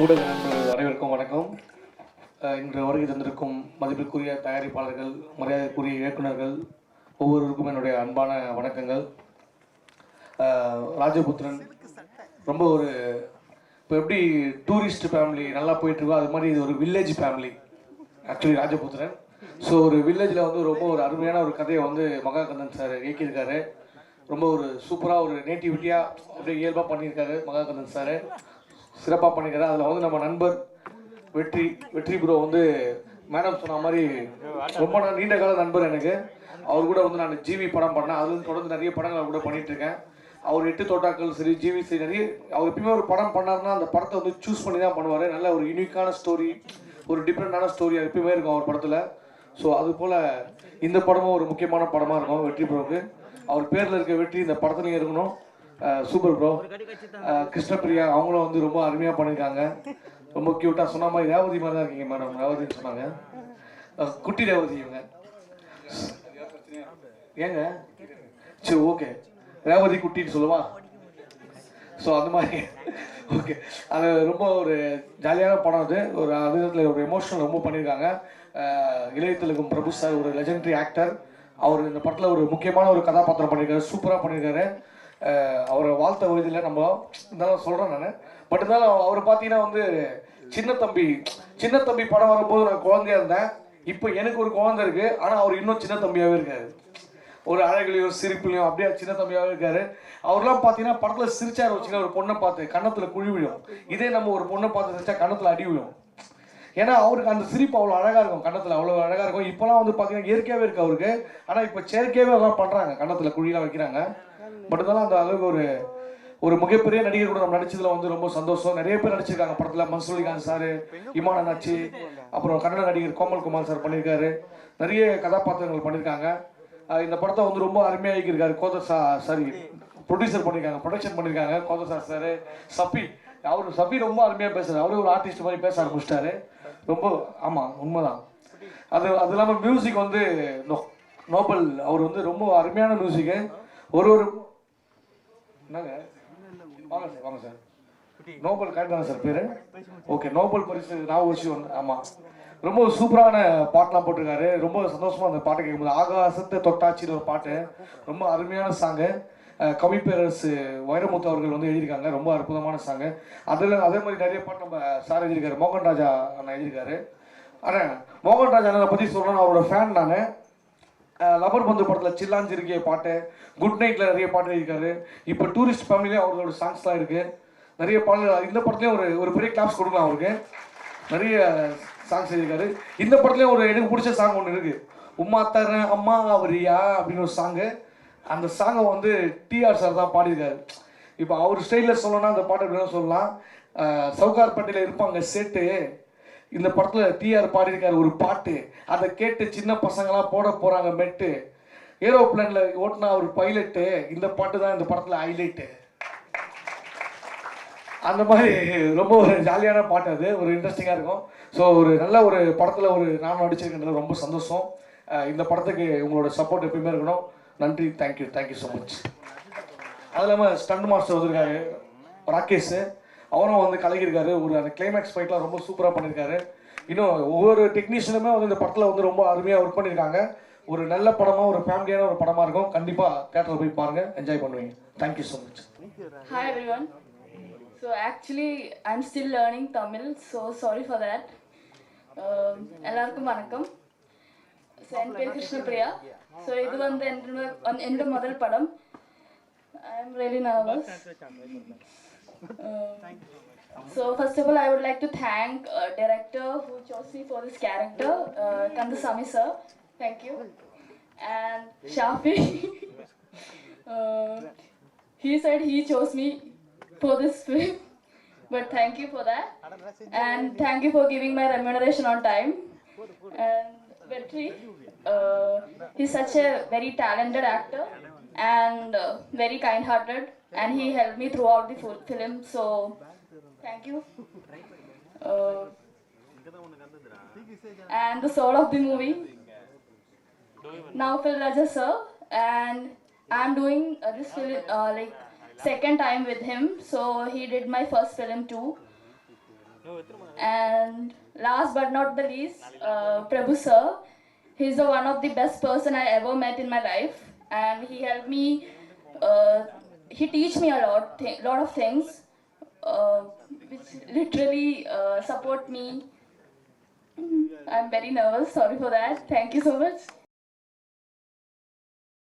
ஊடக நண்பர்கள் அனைவருக்கும் வணக்கம். இன்று வருகை தந்திருக்கும் மதிப்பிற்குரிய தயாரிப்பாளர்கள் மரியாதைக்குரிய இயக்குனர்கள் ஒவ்வொருவருக்கும் என்னுடைய அன்பான வணக்கங்கள். ராஜபுத்திரன் ரொம்ப ஒரு இப்போ எப்படி டூரிஸ்ட் ஃபேமிலி நல்லா போயிட்டுருக்கோ அது மாதிரி இது ஒரு village family actually Rajaputhiran. So ஒரு வில்லேஜில் வந்து ரொம்ப ஒரு அருமையான ஒரு கதையை வந்து மகாகந்தன் சார் இயக்கியிருக்காரு. ரொம்ப ஒரு சூப்பராக ஒரு நேட்டிவிட்டியாக அப்படியே இயல்பாக பண்ணியிருக்காரு மகாகந்தன் சார் சிறப்பாக பண்ணிக்கிறார் அதில் வந்து நம்ம நண்பர் வெற்றி வெற்றி ப்ரோ வந்து மேடம் சொன்ன மாதிரி ரொம்ப நான் நீண்ட கால நண்பர் எனக்கு. அவர் கூட வந்து நான் ஜிவி படம் பண்ணேன். அதுலேருந்து தொடர்ந்து நிறைய படங்கள் அவர் கூட பண்ணிட்டு இருக்கேன் அவர் எட்டு தோட்டாக்கள் சரி ஜிவி சரி நிறைய அவர் எப்பயுமே ஒரு படம் பண்ணாருன்னா அந்த படத்தை வந்து சூஸ் பண்ணி தான் பண்ணுவார். நல்ல ஒரு யூனிக்கான ஸ்டோரி ஒரு டிஃப்ரெண்டான ஸ்டோரி எப்பயுமே இருக்கும் அவர் படத்தில். ஸோ அது போல் இந்த படமும் ஒரு முக்கியமான படமாக இருக்கும் வெற்றி ப்ரோவுக்கு அவர் பேரில் இருக்க வெற்றி இந்த படத்துலையும் இருக்கணும். சூப்பர் ப்ரோ கிருஷ்ணபிரியா அவங்களும் வந்து ரொம்ப அருமையாக பண்ணியிருக்காங்க ரொம்ப க்யூட்டாக சொன்ன மாதிரி ரேவதி மாதிரி தான் இருக்கீங்க மேடம் ரேவதின்னு சொன்னாங்க. குட்டி ரேவதி இவங்க. ஏங்க? சரி ஓகே ரேவதி குட்டின்னு சொல்லுவா? ஸோ அந்த மாதிரி. ஓகே அது ரொம்ப ஒரு ஜாலியான படம் அது. ஒரு அது ஒரு எமோஷனல் ரொம்ப பண்ணியிருக்காங்க இளையத்திலுக்கும் பிரபு சார் ஒரு லெஜண்டரி ஆக்டர் அவர் இந்த படத்தில் ஒரு முக்கியமான ஒரு கதாபாத்திரம் பண்ணியிருக்காரு சூப்பராக பண்ணியிருக்காரு அவரை வாழ்த்த வயதில் நம்ம இருந்தாலும் சொல்கிறேன் நான். பட் இருந்தாலும் அவர் பார்த்தீங்கன்னா வந்து சின்ன தம்பி சின்ன தம்பி படம் வரும்போது நான் குழந்தையா இருந்தேன். இப்போ எனக்கு ஒரு குழந்தை இருக்கு. ஆனால் அவர் இன்னும் சின்ன தம்பியாகவே இருக்காரு. ஒரு அழகுலையும் சிரிப்புலையும் அப்படியே சின்ன தம்பியாகவே இருக்காரு. அவர்லாம் பார்த்தீங்கன்னா படத்தில் சிரிச்சார். வச்சுக்க ஒரு பொண்ணை பார்த்து கன்னத்தில் குழி விழும். இதே நம்ம ஒரு பொண்ணை பார்த்து சிரிச்சா கன்னத்தில் அடி விழும். ஏன்னா அவருக்கு அந்த சிரிப்பு அவ்வளோ அழகாக இருக்கும். கன்னத்தில் அவ்வளோ அழகாக இருக்கும். இப்போலாம் வந்து பார்த்தீங்கன்னா இயற்கையாகவே இருக்கு அவருக்கு. ஆனால் இப்போ செயற்கையாகவே அதெல்லாம் பண்ணுறாங்க கன்னத்தில் குழியெல்லாம் வைக்கிறாங்க. பட் அந்த அளவுக்கு ஒரு ஒரு மிகப்பெரிய நடிகர் கூட நம்ம நடிச்சதுல வந்து ரொம்ப சந்தோஷம். நிறைய பேர் நடிச்சிருக்காங்க படத்தில். மன்சூலிகாந்த் சார் இமான அண்ணாச்சி அப்புறம் கன்னட நடிகர் கோமல் குமார் சார் பண்ணியிருக்காரு. நிறைய கதாபாத்திரங்கள் பண்ணியிருக்காங்க. இந்த படத்தை வந்து ரொம்ப அருமையாக இயக்கியிருக்காரு கோத சா சாரி ப்ரொடியூசர் பண்ணியிருக்காங்க ப்ரொடக்ஷன் பண்ணியிருக்காங்க கோத சார் சாரு சப்பி அவர் சபி ரொம்ப அருமையாக பேசுறாரு. அவரே ஒரு ஆர்டிஸ்ட் மாதிரி பேச ஆரம்பிச்சிட்டாரு. ரொம்ப ஆமாம் உண்மைதான். அது அது இல்லாமல் மியூசிக் வந்து நோ- நோபல். அவர் வந்து ரொம்ப அருமையான மியூசிக்கு ஒரு ஒரு. என்னங்க? வாங்க சார் வாங்க சார். நோபல் கரெக்ட் தானே சார் பேர். ஓகே நோபல் பரிசு நான் வச்சு ஆமாம் ரொம்ப சூப்பரான பாட்டெலாம் போட்டிருக்காரு. ரொம்ப சந்தோஷமா அந்த பாட்டை கேட்கும்போது ஆகாசத்தை தொட்டாச்சின்னு ஒரு பாட்டு. ரொம்ப அருமையான சாங்கு. கவிப்பேரரசு வைரமுத்து அவர்கள் வந்து எழுதியிருக்காங்க. ரொம்ப அற்புதமான சாங்கு. அதில் அதே மாதிரி நிறைய பாட்டு நம்ம சார் எழுதியிருக்காரு. மோகன் ராஜா அண்ணா எழுதியிருக்காரு. ஆனால் மோகன் ராஜா அண்ணனை பற்றி சொல்லணும் அவரோட ஃபேன் நான். லவர் பந்து படத்தில் சில்லாஞ்சிருக்கிய பாட்டு குட் நைட்டில் நிறைய பாட்டு இருக்காரு இப்போ டூரிஸ்ட் ஃபேமிலியே அவரோட சாங்ஸ்லாம் இருக்குது நிறைய பாடல்கள் இந்த படத்துலேயும் ஒரு ஒரு பெரிய கிளாப்ஸ் கொடுக்கலாம் அவருக்கு. நிறைய சாங்ஸ் இருக்காரு இந்த படத்துலேயும் ஒரு எனக்கு பிடிச்ச சாங் ஒன்று இருக்குது உம்மா தரேன் அம்மா அவரியா? அப்படின்னு ஒரு சாங்கு அந்த சாங்கை வந்து டிஆர் சார் தான் பாடியிருக்காரு. இப்போ அவர் ஸ்டைலில் சொல்லணும்னா அந்த பாட்டு எப்படின்னா சொல்லலாம். அஹ் சவுகார்பேட்டையில் இருப்பாங்க சேட்டு. இந்த படத்தில் டிஆர் பாடியிருக்காரு ஒரு பாட்டு. அதை கேட்டு சின்ன பசங்களாம் போட போகிறாங்க மெட்டு. ஏரோப்ளேனில் ஓட்டினா ஒரு பைலட்டு இந்த பாட்டு தான் இந்த படத்தில் ஹைலைட்டு அந்த மாதிரி ரொம்ப ஒரு ஜாலியான பாட்டு அது. ஒரு இன்ட்ரெஸ்டிங்காக இருக்கும். ஸோ ஒரு நல்ல ஒரு படத்தில் ஒரு நானும் நடிச்சிருக்கின்றது ரொம்ப சந்தோஷம். இந்த படத்துக்கு உங்களோட சப்போர்ட் எப்பயுமே இருக்கணும். நன்றி. தேங்க்யூ தேங்க்யூ ஸோ மச் அது இல்லாமல் ஸ்டண்ட் மாஸ்டர் வந்திருக்காரு. ராகேஷ். அவரும் வந்து கலகியிருக்காரு ஒரு அந்த கிளைமேக்ஸ் ஃபைட்லாம் ரொம்ப சூப்பராக பண்ணியிருக்காரு. இன்னும் ஒவ்வொரு டெக்னீஷியனுமே வந்து இந்த படத்தில் வந்து ரொம்ப அருமையாக ஒர்க் பண்ணியிருக்காங்க. ஒரு நல்ல படமாக ஒரு ஃபேமிலியான ஒரு படமாக இருக்கும். கண்டிப்பாக தேட்டரில் போய் பாருங்கள் என்ஜாய் பண்ணுவீங்க. Thank you so much hi everyone so actually I am still learning Tamil so sorry for that எல்லாருக்கும் வணக்கம். ஸோ என் பேர் கிருஷ்ணபிரியா ஸோ இது வந்து என்னோட என்னோட முதல் படம். I am really nervous Um, so first of all, I would like to thank uh, director who chose me for this character, uh, Kandasamy sir. Thank you. And Shafi, uh, he said he chose me for this film, but thank you for that. And thank you for giving my remuneration on time. And Vetri, uh, he's such a very talented actor and uh, very kind-hearted and he helped me throughout the full film so thank you uh, and the soul of the movie Naufal Raja sir and I'm doing uh, this film uh, like second time with him so he did my first film too And last but not the least, uh, Prabhu sir. He's the one of the best person I ever met in my life, and he helped me. Uh, he teach me a lot, th- lot of things, uh, which literally uh, support me. I'm very nervous. Sorry for that. Thank you so much.